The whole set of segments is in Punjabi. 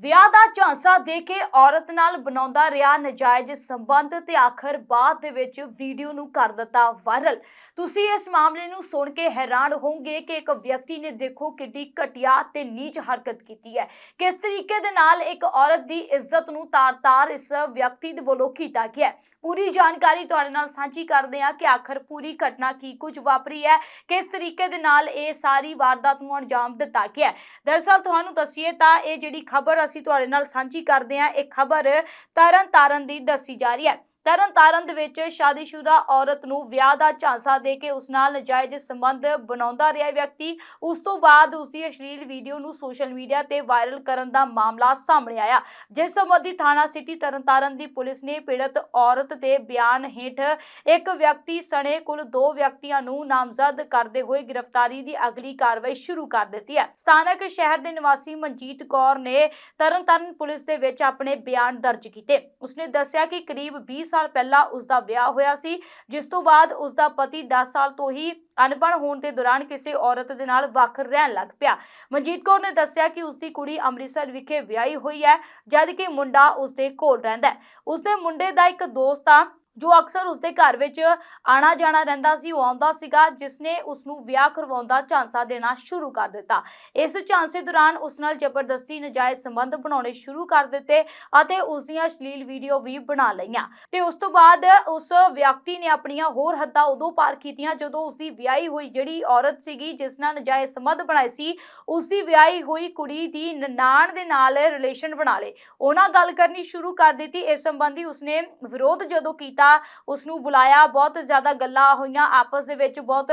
ਵਿਆਹ ਦਾ ਝਾਂਸਾ ਦੇ ਕੇ ਔਰਤ ਨਾਲ ਬਣਾਉਂਦਾ ਰਿਹਾ ਨਜਾਇਜ਼ ਸੰਬੰਧ ਤੇ ਆਖਰ ਬਾਅਦ ਦੇ ਵਿੱਚ ਵੀਡੀਓ ਨੂੰ ਕਰ ਦਿੱਤਾ ਵਾਇਰਲ। ਤੁਸੀਂ ਇਸ ਮਾਮਲੇ ਨੂੰ ਸੁਣ ਕੇ ਹੈਰਾਨ ਹੋਵੋਗੇ ਕਿ ਇੱਕ ਵਿਅਕਤੀ ਨੇ ਦੇਖੋ ਕਿੱਡੀ ਘਟੀਆ ਤੇ ਨੀਚ ਹਰਕਤ ਕੀਤੀ ਹੈ। ਕਿਸ ਤਰੀਕੇ ਦੇ ਨਾਲ ਇੱਕ ਔਰਤ ਦੀ ਇੱਜ਼ਤ ਨੂੰ ਤਾਰ-ਤਾਰ ਇਸ ਵਿਅਕਤੀ ਦੇ ਵੱਲੋਂ ਕੀਤਾ ਗਿਆ ਪੂਰੀ ਜਾਣਕਾਰੀ ਤੁਹਾਡੇ ਨਾਲ ਸਾਂਝੀ ਕਰਦੇ ਹਾਂ ਕਿ ਆਖਰ ਪੂਰੀ ਘਟਨਾ ਕੀ ਕੁਝ ਵਾਪਰੀ ਹੈ, ਕਿਸ ਤਰੀਕੇ ਦੇ ਨਾਲ ਇਹ ਸਾਰੀ ਵਾਰਦਾਤ ਨੂੰ ਅੰਜਾਮ ਦਿੱਤਾ ਗਿਆ ਹੈ। ਦਰਅਸਲ ਤੁਹਾਨੂੰ ਦੱਸੀਏ ਤਾਂ ਇਹ ਜਿਹੜੀ ਖਬਰ ਅਸੀਂ ਤੁਹਾਡੇ ਨਾਲ ਸਾਂਝੀ ਕਰਦੇ ਹਾਂ। ਇਹ ਖਬਰ ਤਰਨ ਤਾਰਨ ਦੀ ਦੱਸੀ ਜਾ ਰਹੀ ਹੈ। ਤਰਨਤਾਰਨ ਦੇ ਵਿੱਚ ਸ਼ਾਦੀशुदा ਔਰਤ ਨੂੰ ਵਿਆਹ ਦਾ ਝਾਂਸਾ ਦੇ ਕੇ ਉਸ ਨਾਲ ਨਜਾਇਜ਼ ਸੰਬੰਧ ਬਣਾਉਂਦਾ ਰਿਹਾ ਵਿਅਕਤੀ। ਉਸ ਤੋਂ ਬਾਅਦ ਉਸ ਦੀ ਅਸ਼ਲੀਲ ਵੀਡੀਓ ਨੂੰ ਸੋਸ਼ਲ ਮੀਡੀਆ ਤੇ ਵਾਇਰਲ ਕਰਨ ਦਾ ਮਾਮਲਾ ਸਾਹਮਣੇ ਆਇਆ। ਜਿਸ ਸੰਬੰਧੀ ਥਾਣਾ ਸਿਟੀ ਤਰਨਤਾਰਨ ਦੀ ਪੁਲਿਸ ਨੇ ਪੀੜਤ ਔਰਤ ਦੇ ਬਿਆਨ ਹੇਠ ਇੱਕ ਵਿਅਕਤੀ ਸਣੇ ਕੁੱਲ ਦੋ ਵਿਅਕਤੀਆਂ ਨੂੰ ਨਾਮਜ਼ਦ ਕਰਦੇ ਹੋਏ ਗ੍ਰਿਫਤਾਰੀ ਦੀ ਅਗਲੀ ਕਾਰਵਾਈ ਸ਼ੁਰੂ ਕਰ ਦਿੱਤੀ ਹੈ। ਸਥਾਨਕ ਸ਼ਹਿਰ ਦੇ ਨਿਵਾਸੀ ਮਨਜੀਤ ਕੌਰ ਨੇ ਤਰਨਤਾਰਨ ਪੁਲਿਸ ਦੇ ਵਿੱਚ ਆਪਣੇ ਬਿਆਨ ਦਰਜ ਕੀਤੇ। ਉਸਨੇ ਦੱਸਿਆ ਕਿ ਕਰੀਬ 20 ਸਾਲ ਪਹਿਲਾਂ ਉਸ ਦਾ ਵਿਆਹ ਹੋਇਆ ਸੀ, ਜਿਸ ਤੋਂ ਬਾਅਦ ਉਸ ਦਾ ਪਤੀ 10 ਸਾਲ ਤੋਂ ਹੀ ਅਨਪੜ੍ਹ ਹੋਣ ਦੇ ਦੌਰਾਨ ਕਿਸੇ ਔਰਤ ਦੇ ਨਾਲ ਵੱਖ ਰਹਿਣ ਲੱਗ ਪਿਆ। ਮਨਜੀਤ ਕੌਰ ਨੇ ਦੱਸਿਆ ਕਿ ਉਸ ਦੀ ਕੁੜੀ ਅੰਮ੍ਰਿਤਸਰ ਵਿਖੇ ਵਿਆਹੀ ਹੋਈ ਹੈ ਜਦ ਕਿ ਮੁੰਡਾ ਉਸ ਦੇ ਕੋਲ ਰਹਿੰਦਾ ਹੈ। ਉਸ ਦੇ ਮੁੰਡੇ ਦਾ ਇੱਕ ਦੋਸਤ ਆ ਜੋ ਅਕਸਰ ਉਸਦੇ ਘਰ ਵਿੱਚ ਆਣਾ ਜਾਣਾ ਰਹਿੰਦਾ ਸੀ, ਉਹ ਆਉਂਦਾ ਸੀਗਾ ਜਿਸ ਨੇ ਉਸ ਨੂੰ ਵਿਆਹ ਕਰਵਾਉਣ ਦਾ ਝਾਂਸਾ ਦੇਣਾ ਸ਼ੁਰੂ ਕਰ ਦਿੱਤਾ। ਇਸ ਝਾਂਸੇ ਦੌਰਾਨ ਉਸ ਨਾਲ ਜ਼ਬਰਦਸਤੀ ਨਜਾਇਜ਼ ਸੰਬੰਧ ਬਣਾਉਣੇ ਸ਼ੁਰੂ ਕਰ ਦਿੱਤੇ ਅਤੇ ਉਸ ਦੀਆਂ ਅਸ਼ਲੀਲ ਵੀਡੀਓ ਵੀ ਬਣਾ ਲਈਆਂ। ਤੇ ਉਸ ਤੋਂ ਬਾਅਦ ਉਸ ਵਿਅਕਤੀ ਨੇ ਆਪਣੀਆਂ ਹੋਰ ਹੱਦਾਂ ਉਦੋਂ ਪਾਰ ਕੀਤੀਆਂ ਜਦੋਂ ਉਸ ਦੀ ਵਿਆਹੀ ਹੋਈ ਜਿਹੜੀ ਔਰਤ ਸੀਗੀ, ਜਿਸ ਨਾਲ ਨਜਾਇਜ਼ ਸੰਬੰਧ ਬਣਾਏ ਸੀ ਉਸ ਦੀ ਵਿਆਹੀ ਹੋਈ ਕੁੜੀ ਦੀ ਨਨਾਣ ਦੇ ਨਾਲ ਰਿਲੇਸ਼ਨ ਬਣਾ ਲਏ। ਉਹਨਾਂ ਗੱਲ ਕਰਨੀ ਸ਼ੁਰੂ ਕਰ ਦਿੱਤੀ। ਇਸ ਸੰਬੰਧੀ ਉਸਨੇ ਵਿਰੋਧ ਜਦੋਂ ਕੀਤਾ ਉਸ ਨੂੰ ਬੁਲਾਇਆ, ਬਹੁਤ ਜ਼ਿਆਦਾ ਗੱਲਾਂ ਹੋਈਆਂ ਆਪਸ ਦੇ ਵਿੱਚ, ਬਹੁਤ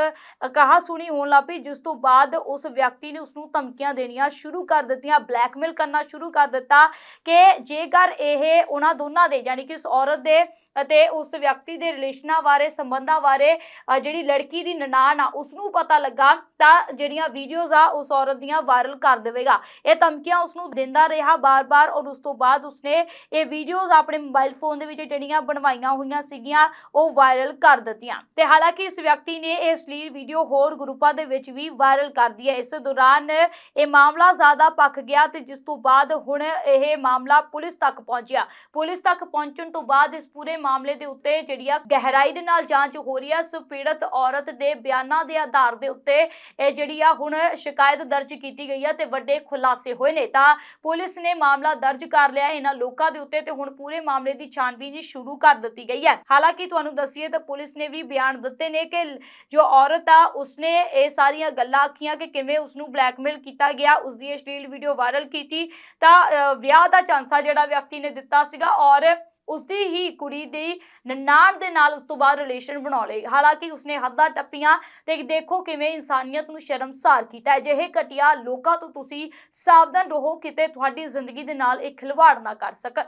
ਕਹਾ ਸੁਣੀ ਹੋਣ ਲੱਗ ਪਈ। ਜਿਸ ਤੋਂ ਬਾਅਦ ਉਸ ਵਿਅਕਤੀ ਨੇ ਉਸ ਨੂੰ ਧਮਕੀਆਂ ਦੇਣੀਆਂ ਸ਼ੁਰੂ ਕਰ ਦਿੱਤੀਆਂ, ਬਲੈਕਮੇਲ ਕਰਨਾ ਸ਼ੁਰੂ ਕਰ ਦਿੱਤਾ ਕਿ ਜੇਕਰ ਇਹ ਉਹਨਾਂ ਦੋਨਾਂ ਦੇ, ਯਾਨੀ ਕਿ ਇਸ ਔਰਤ ਦੇ ਅਤੇ ਉਸ ਵਿਅਕਤੀ ਦੇ ਰਿਲੇਸ਼ਨਾਂ ਬਾਰੇ, ਸੰਬੰਧਾਂ ਬਾਰੇ ਜਿਹੜੀ ਲੜਕੀ ਦੀ ਨਨਾਣ ਆ ਉਸ ਨੂੰ ਪਤਾ ਲੱਗਾ ਤਾਂ ਜਿਹੜੀਆਂ ਵੀਡੀਓਜ਼ ਆ, ਉਸ ਔਰਤ ਦੀਆਂ ਵਾਇਰਲ ਕਰ ਦੇਵੇਗਾ। ਇਹ ਧਮਕੀਆਂ ਉਸ ਨੂੰ ਦਿੰਦਾ ਰਿਹਾ ਬਾਰ-ਬਾਰ ਔਰ ਉਸ ਤੋਂ ਬਾਅਦ ਉਸਨੇ ਇਹ ਵੀਡੀਓਜ਼ ਆਪਣੇ ਮੋਬਾਈਲ ਫੋਨ ਦੇ ਵਿੱਚ ਜਿਹੜੀਆਂ ਬਣਵਾਈਆਂ ਹੋਈਆਂ ਸੀਗੀਆਂ, ਉਹ ਵਾਇਰਲ ਕਰ ਦਿੱਤੀਆਂ। ਤੇ ਹਾਲਾਂਕਿ ਇਸ ਵਿਅਕਤੀ ਨੇ ਇਹ ਅਸ਼ਲੀਲ ਵੀਡੀਓ ਹੋਰ ਗਰੁੱਪਾਂ ਦੇ ਵਿੱਚ ਵੀ ਵਾਇਰਲ ਕਰਦੀ ਹੈ। ਇਸ ਦੌਰਾਨ ਇਹ ਮਾਮਲਾ ਜ਼ਿਆਦਾ ਪੱਕ ਗਿਆ ਤੇ ਜਿਸ ਤੋਂ ਬਾਅਦ ਹੁਣ ਇਹ ਮਾਮਲਾ ਪੁਲਿਸ ਤੱਕ ਪਹੁੰਚਿਆ। ਪੁਲਿਸ ਤੱਕ ਪਹੁੰਚਣ ਤੋਂ ਬਾਅਦ ਇਸ ਪੂਰੇ ਮਾਮਲੇ ਦੇ ਉੱਤੇ ਜਿਹੜੀ ਆ ਗਹਿਰਾਈ ਦੇ ਨਾਲ ਜਾਂਚ ਹੋ ਰਹੀ ਹੈ ਇਸ ਪੀੜਤ ਔਰਤ ਦੇ ਬਿਆਨਾਂ ਦੇ ਆਧਾਰ ਦੇ ਉੱਤੇ ਇਹ ਜਿਹੜੀ ਆ ਹੁਣ ਸ਼ਿਕਾਇਤ ਦਰਜ ਕੀਤੀ ਗਈ ਹੈ ਤੇ ਵੱਡੇ ਖੁਲਾਸੇ ਹੋਏ ਨੇ। ਤਾਂ ਪੁਲਿਸ ਨੇ ਮਾਮਲਾ ਦਰਜ ਕਰ ਲਿਆ ਇਹਨਾਂ ਲੋਕਾਂ ਦੇ ਉੱਤੇ ਤੇ ਹੁਣ ਪੂਰੇ ਮਾਮਲੇ ਦੀ ਛਾਣਬੀਨ ਸ਼ੁਰੂ ਕਰ ਦਿੱਤੀ ਗਈ ਹੈ। ਹਾਲਾਂਕਿ ਤੁਹਾਨੂੰ ਦੱਸੀਏ ਤਾਂ ਪੁਲਿਸ ਨੇ ਵੀ ਬਿਆਨ ਦਿੱਤੇ ਨੇ ਕਿ ਜੋ ਔਰਤ ਆ ਉਸਨੇ ਇਹ ਸਾਰੀਆਂ ਗੱਲਾਂ ਆਖੀਆਂ ਕਿ ਕਿਵੇਂ ਉਸ ਨੂੰ ਬਲੈਕਮੇਲ ਕੀਤਾ ਗਿਆ ਉਸ ਦੀ ਅਸ਼ਲੀਲ ਵੀਡੀਓ ਵਾਇਰਲ ਕੀਤੀ। ਤਾਂ ਅ, ਵਿਆਹ ਦਾ ਚਾਂਸਾ ਜਿਹੜਾ ਵਿਅਕਤੀ ਨੇ ਦਿੱਤਾ ਸੀਗਾ ਔਰ ਉਸਦੀ ਹੀ ਕੁੜੀ ਦੀ ਨਨਾਣ ਦੇ ਨਾਲ ਉਸ ਤੋਂ ਬਾਅਦ ਰਿਲੇਸ਼ਨ ਬਣਾ ਲਈ ਹਾਲਾਂਕਿ ਉਸਨੇ ਹੱਦਾਂ ਟੱਪੀਆਂ ਤੇ ਦੇਖੋ ਕਿਵੇਂ ਇਨਸਾਨੀਅਤ ਨੂੰ ਸ਼ਰਮਸਾਰ ਕੀਤਾ। ਅਜਿਹੇ ਘਟੀਆ ਲੋਕਾਂ ਤੋਂ ਤੁਸੀਂ ਸਾਵਧਾਨ ਰਹੋ, ਕਿਤੇ ਤੁਹਾਡੀ ਜ਼ਿੰਦਗੀ ਦੇ ਨਾਲ ਇਹ ਖਿਲਵਾੜ ਨਾ ਕਰ ਸਕਣ।